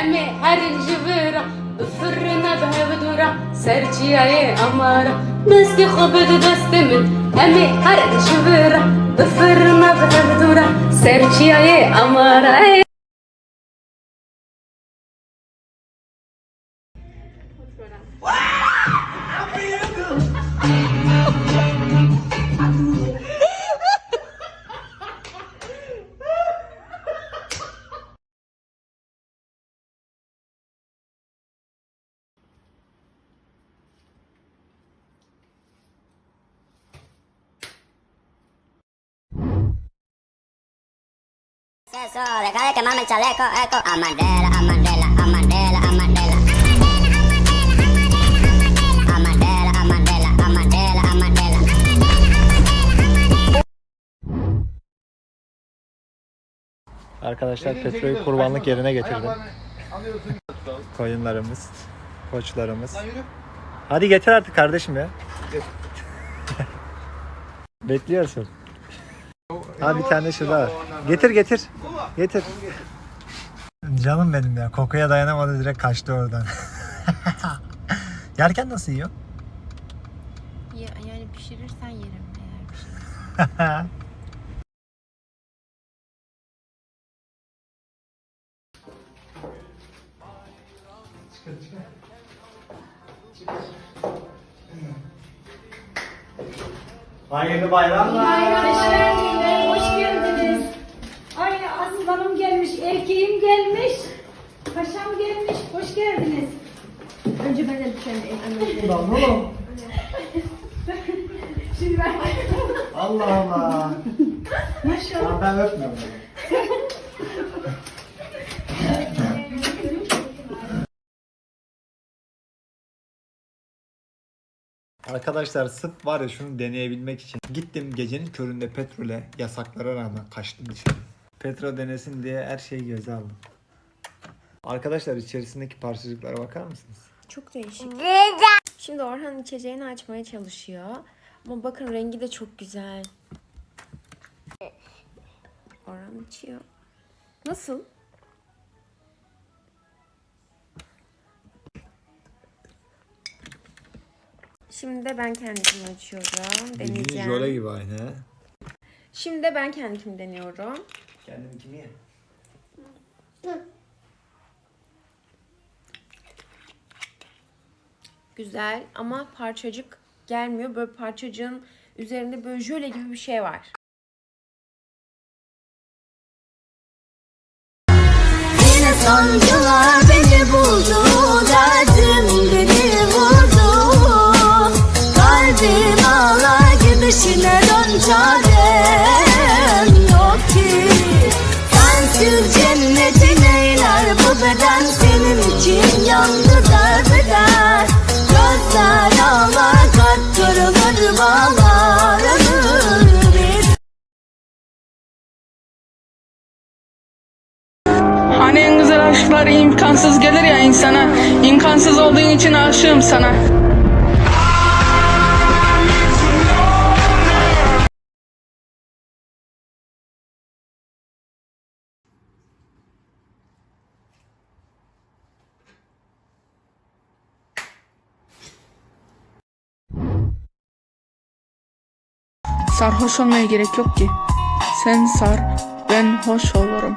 أمي هر جبرا بفر نبه بدورا سرتي امارا إيه أمارة. خوب دو دست من أمي هر جبرا بفر نبه سرتي سرچیای إيه أمارة. Eso, deja de quemarme el chaleco, eco. A Mandela, a Mandela, a Mandela, a Mandela. A Mandela, a Mandela, a Mandela, a Mandela. Arkadaşlar petrolü kurbanlık yerine getirdim. Koyunlarımız, koçlarımız. Hadi getir artık kardeşim ya. Bekliyorsun. Ha bir tane şurada var. Getir getir. Getir. Canım benim ya. Kokuya dayanamadı direkt kaçtı oradan. Yerken nasıl yiyor? Ya, yani pişirirsen yerim eğer pişirirsen. Hayırlı bayramlar. Teşekkürler, hoş geldiniz. Ay aslanım gelmiş, erkeğim gelmiş, paşam gelmiş, hoş geldiniz. De bir Lan oğlum. Şimdi ben... Allah Allah. Maşallah. Ben öpmüyorum. Arkadaşlar sırf var ya şunu deneyebilmek için gittim gecenin köründe petrole yasaklara rağmen kaçtım dışarı. Petrol denesin diye her şeyi göze aldım. Arkadaşlar içerisindeki parçacıklara bakar mısınız? Çok değişik. Şimdi Orhan içeceğini açmaya çalışıyor. Ama bakın rengi de çok güzel. Orhan içiyor. Nasıl? Şimdi de ben kendimi açıyorum. Deneyeceğim. gibi aynı he. Şimdi de ben kendimi deniyorum. Kendim kimi ye? Güzel ama parçacık gelmiyor. Böyle parçacığın üzerinde böyle jöle gibi bir şey var. Yine sancılar beni buldu. Derdim beni vurdu. Kalbim ağlar gidişine dön çarem aşklar imkansız gelir ya insana. İmkansız olduğun için aşığım sana. Sarhoş olmaya gerek yok ki. Sen sar ben hoş olurum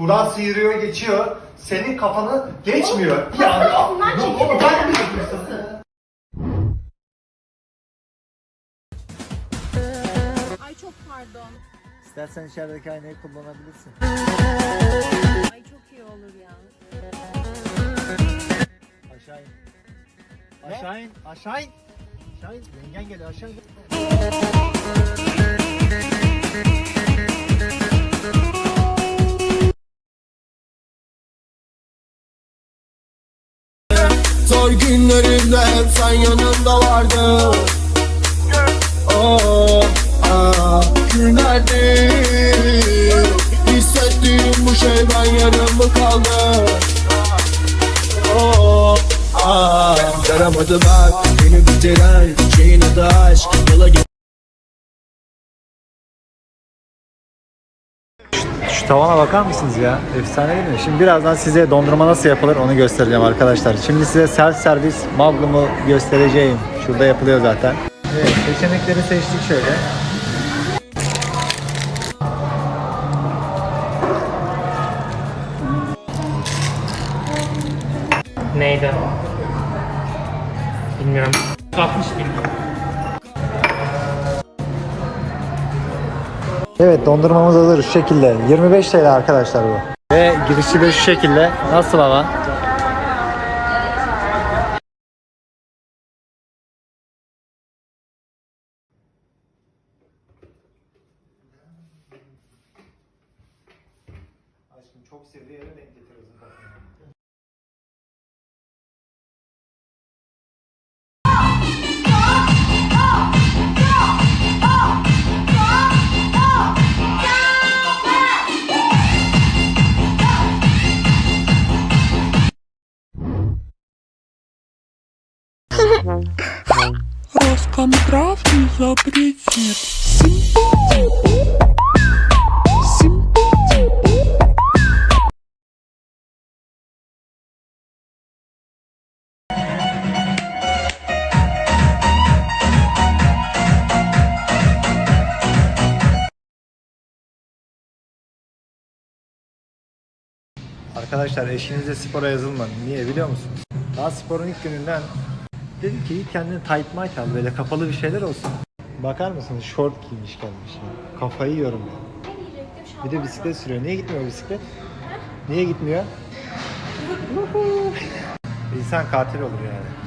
Buradan sıyırıyor geçiyor. Senin kafanı geçmiyor. Ya ya. Oğlum ben mi yapıyorsun? Ay çok pardon. İstersen içerideki aynayı kullanabilirsin. Ay çok iyi olur ya. Aşağı in. Aşağı in. Aşağı in. Aşağı in. Yengen geliyor aşağı in. Zor günlerimde hep sen yanımda vardın. Oh, ah, günlerdir Hissettiğim bu şeyden yarım mı kaldı Oh, ah, yaramadı bak Beni bitiren şeyin adı aşk Gel Şu tavana bakar mısınız ya? Efsane değil mi? Şimdi birazdan size dondurma nasıl yapılır onu göstereceğim arkadaşlar. Şimdi size self servis Magnum'u göstereceğim. Şurada yapılıyor zaten. Evet seçenekleri seçtik şöyle. Neydi? Bilmiyorum. 60 bin. Evet dondurmamız hazır şu şekilde. 25 TL arkadaşlar bu. Ve girişi de şu şekilde. Nasıl ama? Aşkım çok sevdiği yere denk getiriyorsun Роскомздрав не запретит. Arkadaşlar eşinize spora yazılmadı. Niye biliyor musunuz? Daha sporun ilk gününden dedi ki kendini tight might al böyle kapalı bir şeyler olsun. Bakar mısınız short giymiş gelmiş ya. Kafayı yiyorum ya. Bir de bisiklet sürüyor. Niye gitmiyor bisiklet? Niye gitmiyor? İnsan katil olur yani.